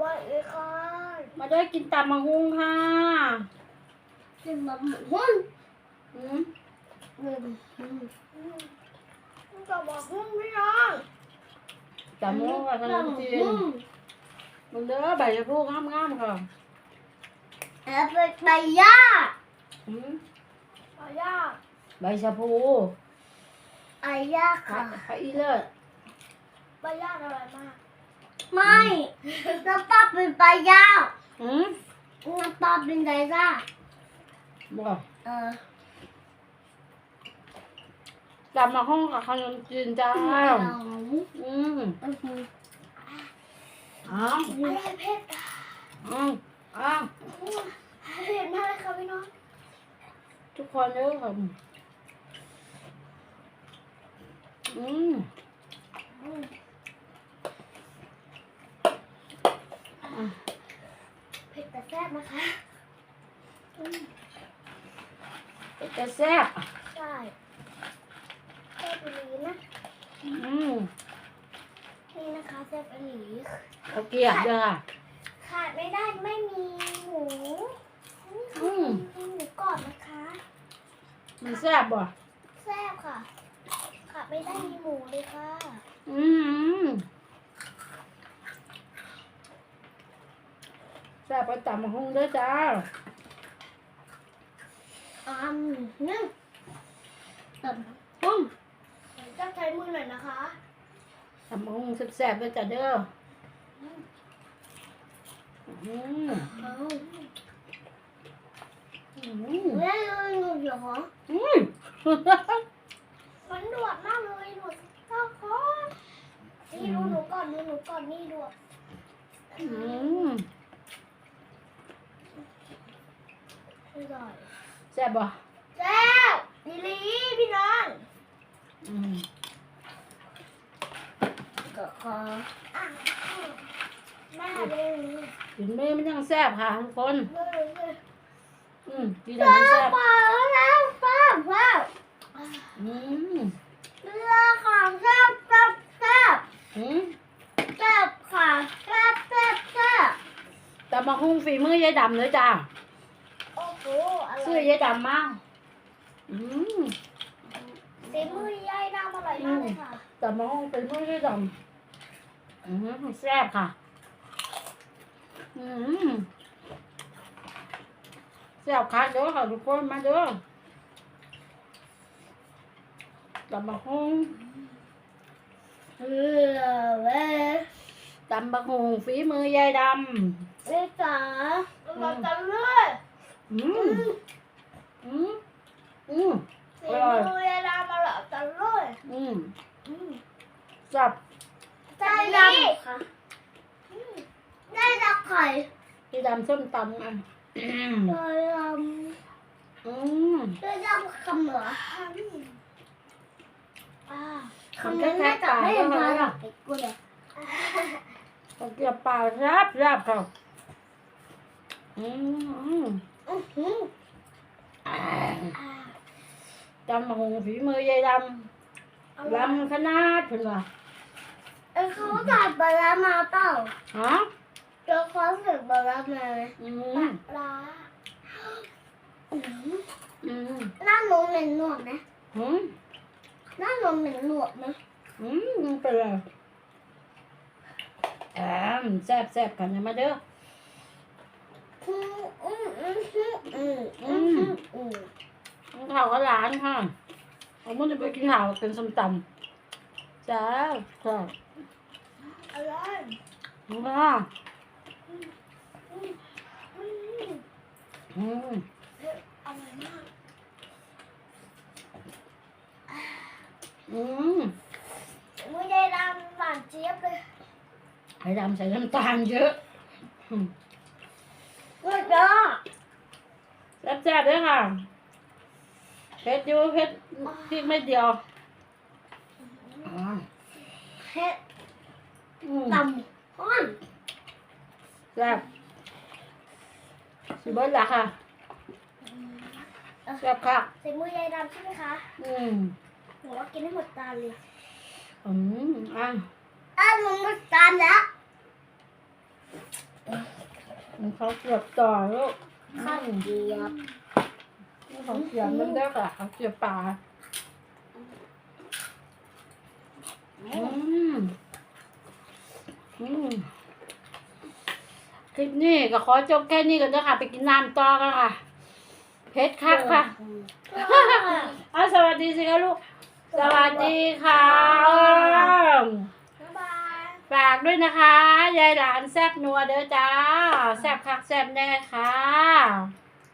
วัสดีค่ะมาด้วยกินตำมะฮุงค่ะกินบะหมี่หุ้นอืมอืมอืมอืมจะบอกหุ้นพี่น้องตำมะฮุงกับขนมจีนอืมมันเด้อใบชะพูงามๆค่ะแอบไปไปย่าอืมไปย่าใบชะพูไปย่าค่ะค่ะค่ะอีเลิศไปย่าอร่อยมาก ไม่น้ำปลาเป็นไปย่าอืมน้ำปลาเป็นไดย่าบ่เออตำมะฮุงกับขนมจีนจ้าเอาอืมอือหืออ้าวอะไรเผ็ดอะอ้าวอ้าวเผ็ดมากเลยค่ะพี่น้อง ทุกคนเด้อค่ะอืม อืม อะ เผ็ด แต่แซ่บนะคะอืมเป็นแต่แซ่บใช่แซ่บอีหลีนะ อืมนี่นะคะแซ่บอีหลีเอาเกลียบเด้อค่ะขาดไม่ได้ไม่มีหมูอืมมีหมูกรอบนะคะ มันแซ่บบ่แซ่บค่ะขาดไม่ได้มีหมูเลยค่ะ อืม แซ่บไปตำมะฮุงเด้อจ้าอืมนึ่งตับปุ้มจะใช้มือหน่อยนะคะตำมะฮุงแซ่บๆเด้อจ้าเด้ออืมเอาอืมเล่นเลยหนูเดี๋ยวเหรออืมมันดวดมากเลยหนูเจ้าของนี่ดูหนูก่อนดูหนูก่อนนี่ดวดอืม อ ร่อยแซ่บบ่แซ่บดีลีพี่น้องอืมก็ขออะแม่เลยถึงมือมันยังแซ่บค่ะทุกคนเลยเลยอืมดีแต่มันแซ่บเปล่าแล้วแซ่บแซ่บอืมเรือของแซ่บแซ่บแซ่บอืมแซ่บค่ะแซ่บแซ่บแซ่บตำมะฮุงฝีมือยายดำเลยจ้าโอ้โหอร่ซื้ออยยายดำมาอืมสีมือยายน้ำอร่อยมากเลยค่ะตำมะฮุงฝีมือยายดำอืมแซ่บค่ะ อืมแซ่บค่ะเด้อค่ะทุกคนมาเด้อตำมะฮุงเออเว้ยตำมะฮุงฝีมือยายดเว้ยจ๋าเราจะเลือดำ อืมอืมอืมสีมือยายน้ำอร่อยจังเลยอืมอืมแซ่บได้ดำค่ะได้ดำไข่ยายดำส้มตำอะอืมได้ดอืมได้ดำคำเหรออ่าคำนั้นน่าจะไม่เห็นมาหรอกกูเลยข้าเกรี๊ยวปลาแซ่บแซ่บค่ะอืมอืม อื้อหืออ่าอ่าตำมะฮงฝีมือยายดอำร่อยลำขนาดเพิ่นว่าเอ้ยเขาถ่ายปลาร้ามาเปล่าฮะเดี๋ยวเขาเสิร์ฟปลาร้ามาไหมอืปมลาร้าอื้อหืออืมหน้าหนูเหม็นหนวดไหมอืมหน้าหนูเหม็นหนวดไหมอืมเป็นไรแอมแซ่บแซ่บกันนะมาเด้อ ข้าวกับหลานค่ะเอามันจะไปกินข้าวเป็นส้มตำจ้าจ้าอร่อยมาอืมอืมอร่อยมากอืมไมือยายดำหวานเจี๊ยบเลยไอ้ดำใส่น้ำตาลเยอะ เฮ้ยจ้าแซ่บแซ่บด้วยค่ะเผ็ดอยู่เผ็ดพริกไม่เดียวอ่าเผ็ดอืมตำฮ้อนแซ่บสิเบิดละค่ะแซ่บค่ะใส่มือยายดำใช่ไหมคะ อืมหนูว่ากินให้หมดจานเลย อืมอะอ้าวหนูหมดจานแล้ว มันเขาเกือบต่อลูกข้าวเกียบนี่ของเสียมน้ำเด้อค่ะเขาเสียบป่าอืมอืมคลิปนี้ก็ขอจบแค่นี้กันเด้อค่ะไปกินน้ำต่อกันค่ะเพชรคักค่ะ เอาสวัสดีสิคะลูก สวัสดีค่ะบ๊ายบายฝากด้วยนะคะ ยายหลานแซบนัวเด้อจ้า แซบคักแซบแน่ค่ะ